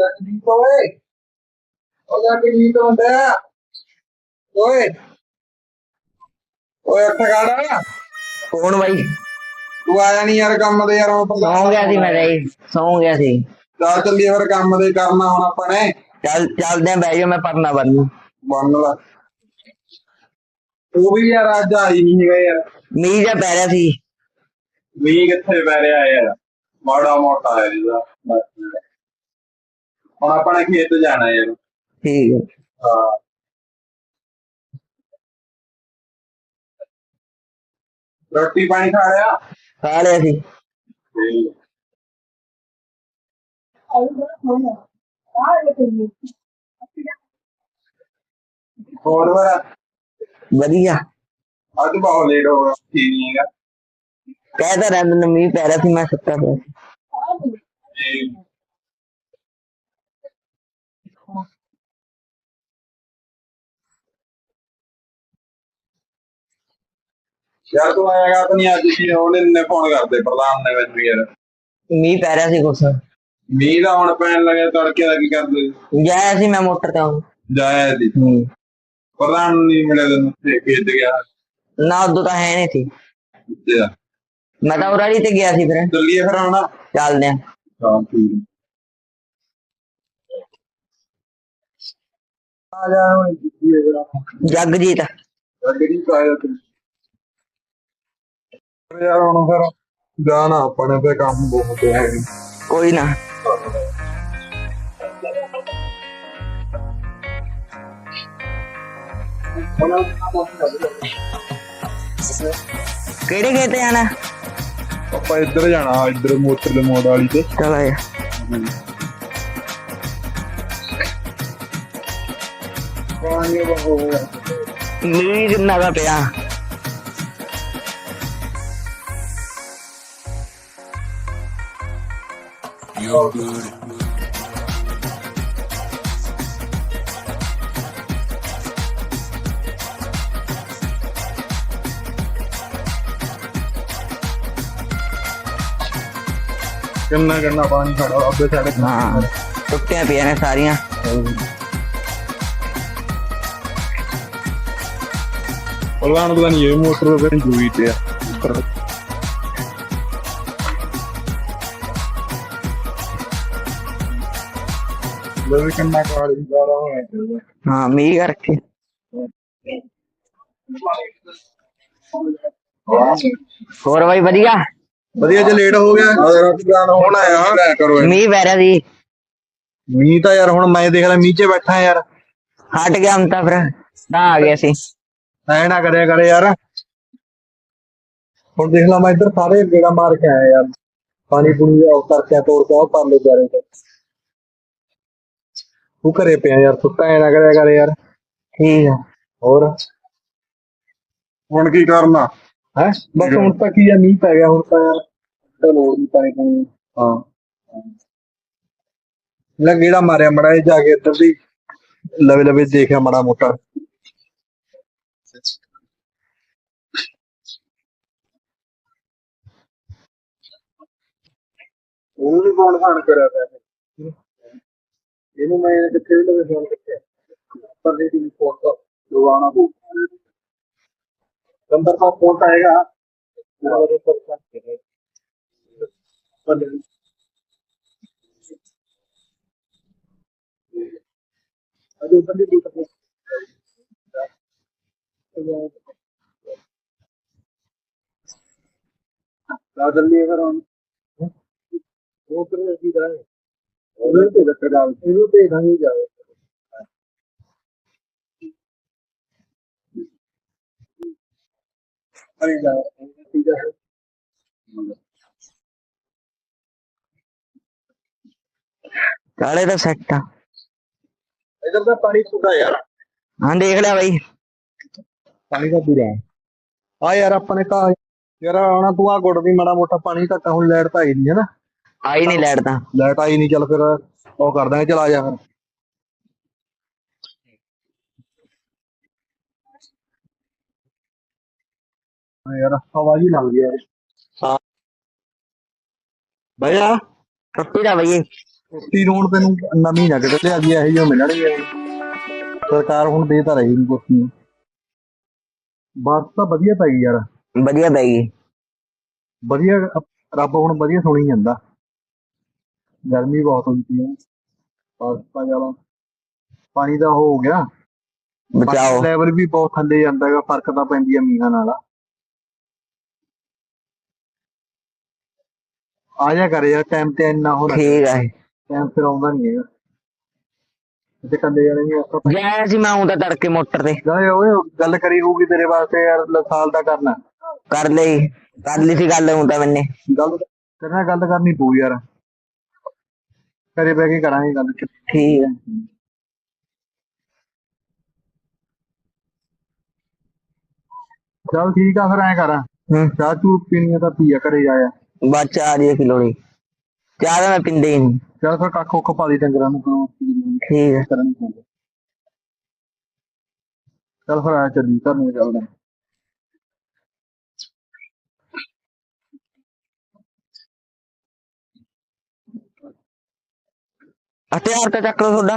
ਜਗਦੀਪ ਓਏ ਓ ਜਗਦੀਪ ਹੁੰਦਾ ਓਏ ਓਏ ਇੱਥੇ ਖੜਾ ਕੌਣ ਬਾਈ। ਤੂੰ ਆਇਆ ਨਹੀਂ ਯਾਰ ਕੰਮ ਦੇ ਯਾਰ ਹੁਣ ਸੌਂ ਗਿਆ ਸੀ ਮੈਂ ਤਾਂ ਜੀ ਸੌਂ ਗਿਆ ਸੀ। ਚੱਲ ਚੱਲੀਏ ਫਿਰ ਕੰਮ ਦੇ ਕਰਨਾ ਹੁਣ ਆਪਾਂ ਨੇ। ਚੱਲ ਚੱਲਦੇ ਆਂ ਬਹਿ ਜਾ ਮੈਂ ਪਰਨਾ ਬੰਨੂ ਬੰਨ ਲਾ। ਉਹ ਵੀ ਯਾਰ ਅੱਜ ਆਈ ਨਹੀਂ ਹੈਗਾ ਯਾਰ। ਮੀਂਹ ਜਿਹਾ ਪੈ ਰਿਹਾ ਸੀ। ਮੀਂਹ ਕਿੱਥੇ ਪੈ ਰਿਹਾ ਯਾਰ? ਮਾੜਾ ਮੋਟਾ ਹੈ ਜਿਹਦਾ ਬਸ। ਹੁਣ ਆਪਾਂ ਨੇ ਖੇਤ ਜਾਣਾ ਯਾਰ ਠੀਕ ਹੈ ਹਾਂ ਰੋਟੀ ਪਾਣੀ ਖਾ ਲਿਆ ਖਾ ਲਿਆ ਸੀ ਹੋਰ ਵਾਰ ਵਧੀਆ ਅੱਜ ਬਹੁਤ ਲੇਟ ਹੋ ਗਿਆ ਠੀਕ ਨਹੀਂ ਹੈਗਾ ਕਹਿ ਤਾਂ ਰਹਿੰਦੇ ਨੇ ਮੀਂਹ ਪੈ ਰਿਹਾ ਸੀ ਮੈਂ ਸੁੱਤਾ ਪਿਆ ਸੀ ਯਾਰ ਤੂੰ ਆਏਗਾ ਤਾਂ ਨਹੀਂ ਅੱਜ ਕੀ ਉਹਨੇ ਨੇ ਫੋਨ ਕਰਦੇ ਪ੍ਰਧਾਨ ਨੇ ਮੈਨੂੰ ਯਾਰ। ਮੀਂਹ ਪੈ ਰਿਹਾ ਸੀ ਕੁਛ। ਮੀਂਹ ਦਾ ਹੁਣ ਪੈਣ ਲੱਗਿਆ ਤੜਕੇ ਦਾ ਕੀ ਕਰਦੇ? ਜਾਇਆ ਸੀ ਮੈਂ ਮੋਟਰ ਤੇ ਜਾਇਆ ਸੀ। ਹੂੰ। ਪ੍ਰਧਾਨ ਨਹੀਂ ਮਿਲਿਆ ਤੈਨੂੰ ਤੇ ਖੇਤ ਗਿਆ। ਨਾ ਉਦੋਂ ਤਾਂ ਹੈ ਨਹੀਂ ਸੀ। ਮੈਂ ਤਾਂ ਉਰਾਲੀ ਤੇ ਗਿਆ ਸੀ ਫਿਰ। ਚੱਲੀਏ ਫਿਰ ਹੁਣ। ਚੱਲਦੇ ਆਂ। ਹਾਂ ਠੀਕ। ਆ। ਜਾ ਹੁਣ ਜਗਜੀਤ। ਗੱਡੀ ਕਾਇਆ ਤੂੰ ਯਾਰ ਹੁਣ ਫਿਰ ਜਾਣਾ ਆਪਣੇ ਤੇ ਕੰਮ ਬਹੁਤ ਹੈ। ਕੋਈ ਨਾ। ਕਿਹੜੇ ਖੇਤ ਜਾਣਾ? ਆਪਾਂ ਇੱਧਰ ਜਾਣਾ ਇੱਧਰ ਮੋਟਰ ਦੇ ਮੋੜ ਵਾਲੀ ਤੇ। ਚਲ ਆ ਮੀਂਹ ਕਿੰਨਾ ਦਾ ਪਿਆ। ਕਿੰਨਾ ਕਿੰਨਾ ਪਾਣੀ ਖੜਾ ਅੱਬੇ ਸਾਡੇ ਹਾਂ। ਟੁੱਟੀਆਂ ਪਈਆਂ ਨੇ ਸਾਰੀਆਂ। ਪ੍ਰਧਾਨ ਪਤਾ ਨਹੀਂ ਇਹ ਮੋਟਰ ਤੇ ਨਹੀਂ ਆ ਉੱਪਰ। ਲੈ ਵੀ ਕਿੰਨਾ ਕਾਲੀ ਗਾਲਾ ਹੋਇਆ ਹਾਂ ਮੀਂਹ ਕਰਕੇ। ਹੋਰ ਬਾਈ ਵਧੀਆ? ਵਧੀਆ ਜੇ ਲੇਟ ਹੋ ਗਿਆ। ਰਾਤ ਜਾਣ ਹੁਣ ਆਇਆ ਕਰੋ ਮੀਂਹ ਪੈ ਰਿਹਾ ਸੀ। ਮੀਂਹ ਤਾਂ ਯਾਰ ਹੁਣ ਮੈਂ ਦੇਖ ਲੈ ਮੀਂਹ 'ਚ ਬੈਠਾ ਯਾਰ। ਹਟ ਗਿਆ ਹੁਣ ਤਾਂ ਫਿਰ ਤਾਂ ਆ ਗਿਆ ਸੀ। ਐ ਨਾ ਕਰਿਆ ਕਰੇ ਯਾਰ। ਹੁਣ ਦੇਖ ਲਾ ਮੈਂ ਇੱਧਰ ਸਾਰੇ ਗੇੜਾ ਮਾਰ ਕੇ ਆਇਆ ਯਾਰ। ਪਾਣੀ ਪੂਣੀ ਉਹ ਕਰਕੇ ਤੋੜ ਕੇ ਉਹ ਪਰ ਲੈ ਜਾ ਰਹੇ ਤੇ ਘਰੇ ਪਿਆ ਯਾਰ ਸੁੱਤਾ ਐ ਨਾ ਕਰਿਆ ਕਰ ਯਾਰ। ਠੀਕ ਆ। ਹੋਰ? ਹੁਣ ਕੀ ਕਰਨਾ? ਹੈ? ਬਸ ਹੁਣ ਤਾਂ ਕੀ ਆ ਮੀਂਹ ਪੈ ਗਿਆ ਹੁਣ ਤਾਂ ਯਾਰ। ਚਲੋ ਨਹੀਂ ਪਾਣੀ ਪਾਣੀ ਹਾਂ। ਲੈ ਗੇੜਾ ਮਾਰਿਆ ਮੜਾ ਜਾ ਕੇ ਇੱਧਰ ਦੀ। ਲਵੇ ਲਵੇ ਦੇਖਿਆ ਮੜਾ ਮੋਟਾ। ਉਹਨੂੰ ਨੀ ਫੋਨ ਖਾਨ ਕਰਿਆ ਪਿਆ। ਇਹਨੂੰ ਮੈਂ ਕਿੱਥੇ ਵੀ ਲਵੇ ਫੋਨ ਕਿੱਥੇ ਪਰ ਨਹੀਂ ਦੀ ਫੋਟੋ ਲਵਾਉਣਾ ਪਊ। ਨੰਬਰ ਦਾ ਫੋਨ ਆਏਗਾ ਪਰ ਕਰ ਪਰ ਅਜੇ ਬੰਦੇ ਦੀ ਪਤਾ ਕਾਦਲ ਲਈ ਅਗਰ ਹੁਣ। ਉਹ ਕਰ ਕੀ ਦਾ ਹੈ ਉਹਨੇ ਤੇ ਰੱਖਦਾ ਇਹਨੂੰ ਤੇ ਨਹੀਂ ਜਾਵੇ ਅਰੇ ਜਾ ਠੀਕ ਹੈ ਕਾਲੇ ਦਾ ਸੈੱਟ ਆ। ਇਧਰ ਦਾ ਪਾਣੀ ਸੁੱਕਾ ਯਾਰ। ਹਾਂ ਦੇਖ ਲਿਆ ਬਾਈ। ਪਾਣੀ ਦਾ ਬੁਰਾ ਆ ਯਾਰ ਆਪਣੇ ਕਾ ਯਾਰ ਆਣਾ ਤੂੰ ਆ ਗੁੜ ਦੀ ਮਾੜਾ ਮੋਟਾ ਪਾਣੀ ਘੱਟ ਹੁਣ ਲੈਟ ਤਾਂ ਆਈ ਨਹੀਂ ਹੈ ਨਾ। ਆਈ ਨਹੀਂ ਲੈਟ ਤਾਂ। ਲੈਟ ਆਈ ਨਹੀਂ ਚੱਲ ਫਿਰ ਉਹ ਕਰ ਦਾਂਗੇ ਚਲ ਜਾ ਫਿਰ। ਹਾਂ ਯਾਰ ਹਵਾ ਜੀ ਲੱਗਦੀ ਯਾਰ। ਹਾਂ। ਭਈਆ ਟੁੱਟੀ ਦਾ ਬਾਈ ਨੂੰ ਹੁਣ ਤੈਨੂੰ ਨਵੀਂ ਨਾ ਕਿਤੇ ਲਿਆ ਜੀ ਇਹੋ ਜਿਹੇ ਮਿਲਣਗੇ ਸਰਕਾਰ ਹੁਣ ਦੇ ਤਾਂ ਰਹੀ ਨਹੀਂ ਕੁਰਸੀ ਨੂੰ। ਬਾਤ ਤਾਂ ਵਧੀਆ ਪੈ ਗਈ ਯਾਰ। ਵਧੀਆ ਪੈ ਗਈ। ਵਧੀਆ ਰੱਬ ਹੁਣ ਵਧੀਆ ਸੁਣੀ ਜਾਂਦਾ। ਗਰਮੀ ਬਹੁਤ ਹੋਈ ਪਈ ਹੈ ਪਾਸਤਾ ਜਾਲਾ ਪਾਣੀ ਦਾ ਹੋ ਗਿਆ। ਬਚਾਓ। ਲੈਵਲ ਵੀ ਬਹੁਤ ਥੱਲੇ ਜਾਂਦਾ ਹੈਗਾ ਫ਼ਰਕ ਤਾਂ ਪੈਂਦੀ ਹੈ ਮੀਂਹਾਂ ਨਾਲ। ਆ ਜਾ ਕਰ ਯਾਰ ਟਾਈਮ ਤੇ ਇੰਨਾ ਹੋ ਠੀਕ ਹੈ ਟਾਈਮ ਫਿਰ ਆਉਂਦਾ ਨਹੀਂ ਹੈਗਾ। ਤੇ ਕੰਦੇ ਜਾਣੇ ਨਹੀਂ ਆਪਾਂ ਜਾਇਆ ਸੀ ਮੈਂ ਆਉਂਦਾ ਤੜਕੇ ਮੋਟਰ ਤੇ। ਜਾਏ ਓਏ ਗੱਲ ਕਰੀ ਹੋਊਗੀ ਤੇਰੇ ਵਾਸਤੇ ਯਾਰ ਸਾਲ ਦਾ ਕਰਨਾ। ਕਰ ਲਈ। ਕਰ ਲਈ ਸੀ ਗੱਲ ਤਾਂ ਮੈਨੇ। ਗੱਲ ਤੇਰੇ ਨਾਲ ਗੱਲ ਕਰਨੀ ਪਊ ਯਾਰ। ਘਰੇ ਬਹਿ ਕੇ ਕਰਾਂਗੇ ਗੱਲ ਠੀਕ ਹੈ ਚੱਲ ਠੀਕ ਆ ਫਿਰ ਐਂ ਕਰ। ਹੂੰ। ਚਾਹ ਚੂ ਪੀਣੀ ਆ ਤਾਂ ਪੀਆ ਘਰੇ ਜਾਇਆ ਬਸ ਚਾਹ ਦੀ ਕਿਲੋ ਦੀ ਚਾਹ ਤਾਂ ਮੈਂ ਪਿੰਦੇ ਹੀ ਨਹੀਂ। ਚੱਲ ਫਿਰ ਕੱਖ ਉੱਖ ਪਾ ਦੀ ਡੰਗਰਾਂ ਨੂੰ ਕਰੋ ਠੀਕ ਹੈ ਕਰਨ ਚੱਲ ਫਿਰ ਆ ਚੱਲੀ ਘਰ ਨੂੰ ਚੱਲਦਾ అటే ఆడతా చక్ర చూడ్డా